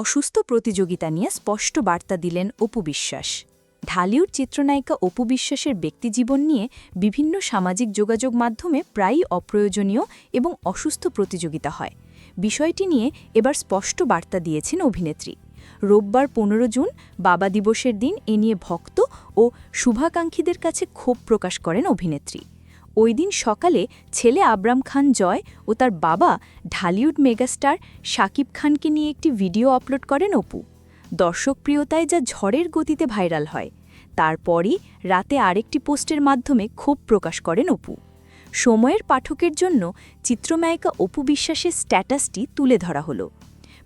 অসুস্থ প্রতিযোগিতা নিয়ে স্পষ্ট বার্তা দিলেন অপু বিশ্বাস। ঢালিউড চিত্রনায়িকা অপু বিশ্বাসের ব্যক্তিজীবন নিয়ে বিভিন্ন সামাজিক যোগাযোগ মাধ্যমে প্রায়ই অপ্রয়োজনীয় এবং অসুস্থ প্রতিযোগিতা হয়। বিষয়টি নিয়ে এবার স্পষ্ট বার্তা দিয়েছেন অভিনেত্রী। রোববার পনেরো জুন বাবা দিবসের দিন এ নিয়ে ভক্ত ও শুভাকাঙ্ক্ষীদের কাছে ক্ষোভ প্রকাশ করেন অভিনেত্রী। ওই দিন সকালে ছেলে আবরাম খান জয় ও তার বাবা ঢালিউড মেগাস্টার শাকিব খানকে নিয়ে একটি ভিডিও আপলোড করেন অপু। দর্শকপ্রিয়তায় যা ঝড়ের গতিতে ভাইরাল হয়, তারপরই রাতে আরেকটি পোস্টের মাধ্যমে ক্ষোভ প্রকাশ করেন অপু। সময়ের পাঠকের জন্য চিত্রনায়িকা অপু বিশ্বাসের স্ট্যাটাসটি তুলে ধরা হল।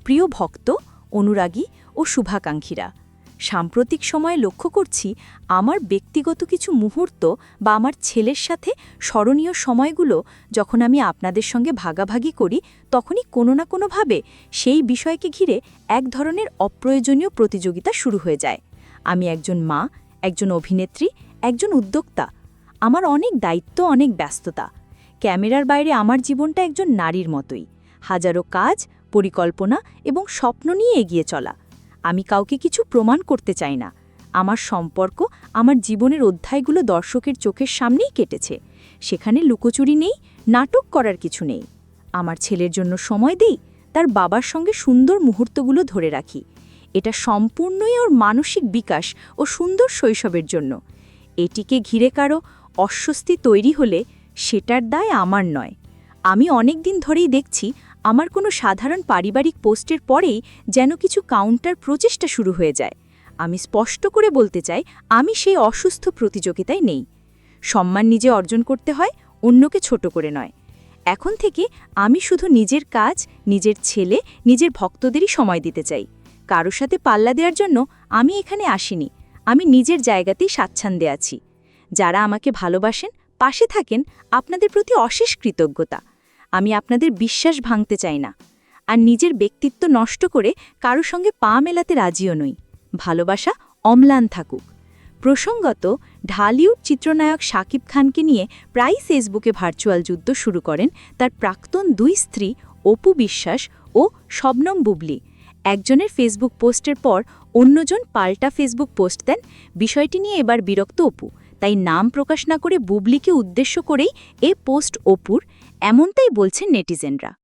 প্রিয় ভক্ত অনুরাগী ও শুভাকাঙ্ক্ষীরা সাম্প্রতিক সময়ে লক্ষ্য করছি আমার ব্যক্তিগত কিছু মুহূর্ত বা আমার ছেলের সাথে স্মরণীয় সময়গুলো যখন আমি আপনাদের সঙ্গে ভাগাভাগি করি, তখনই কোনো না কোনোভাবে সেই বিষয়কে ঘিরে এক ধরনের অপ্রয়োজনীয় প্রতিযোগিতা শুরু হয়ে যায়। আমি একজন মা, একজন অভিনেত্রী, একজন উদ্যোক্তা। আমার অনেক দায়িত্ব, অনেক ব্যস্ততা। ক্যামেরার বাইরে আমার জীবনটা একজন নারীর মতোই। হাজারো কাজ, পরিকল্পনা এবং স্বপ্ন নিয়ে এগিয়ে চলা। আমি কাউকে কিছু প্রমাণ করতে চাই না। আমার সম্পর্ক আমার জীবনের অধ্যায়গুলো দর্শকের চোখের সামনেই কেটেছে। সেখানে লুকোচুরি নেই, নাটক করার কিছু নেই। আমার ছেলের জন্য সময় দেই, তার বাবার সঙ্গে সুন্দর মুহূর্তগুলো ধরে রাখি। এটা সম্পূর্ণই ওর মানসিক বিকাশ ও সুন্দর শৈশবের জন্য। এটিকে ঘিরে কারও অস্বস্তি তৈরি হলে সেটার দায় আমার নয়। আমি অনেক দিন ধরেই দেখছি আমার কোনো সাধারণ পারিবারিক পোস্টের পরেই যেন কিছু কাউন্টার প্রচেষ্টা শুরু হয়ে যায়। আমি স্পষ্ট করে বলতে চাই, আমি সেই অসুস্থ প্রতিযোগিতায় নেই। সম্মান নিজে অর্জন করতে হয়, অন্যকে ছোট করে নয়। এখন থেকে আমি শুধু নিজের কাজ, নিজের ছেলে, নিজের ভক্তদেরই সময় দিতে চাই। কারও সাথে পাল্লা দেওয়ার জন্য আমি এখানে আসিনি। আমি নিজের জায়গাতেই স্বাচ্ছন্দ্যে আছি। যারা আমাকে ভালোবাসেন, পাশে থাকেন, আপনাদের প্রতি অশেষ কৃতজ্ঞতা। আমি আপনাদের বিশ্বাস ভাঙতে চাই না। আর নিজের ব্যক্তিত্ব নষ্ট করে কারও সঙ্গে পা মেলাতে রাজিও নই। ভালোবাসা অম্লান থাকুক। প্রসঙ্গত, ঢালিউড চিত্রনায়ক শাকিব খানকে নিয়ে প্রায় ফেসবুকে ভার্চুয়াল যুদ্ধ শুরু করেন তার প্রাক্তন দুই স্ত্রী অপু বিশ্বাস ও শবনম বুবলি। একজনের ফেসবুক পোস্টের পর অন্যজন পাল্টা ফেসবুক পোস্ট দেন। বিষয়টি নিয়ে এবার বিরক্ত অপু। তাই নাম প্রকাশ না করে বুবলিকে উদ্দেশ্য করেই এ পোস্ট অপুর এমনটাই বলছেন নেটিজেনরা।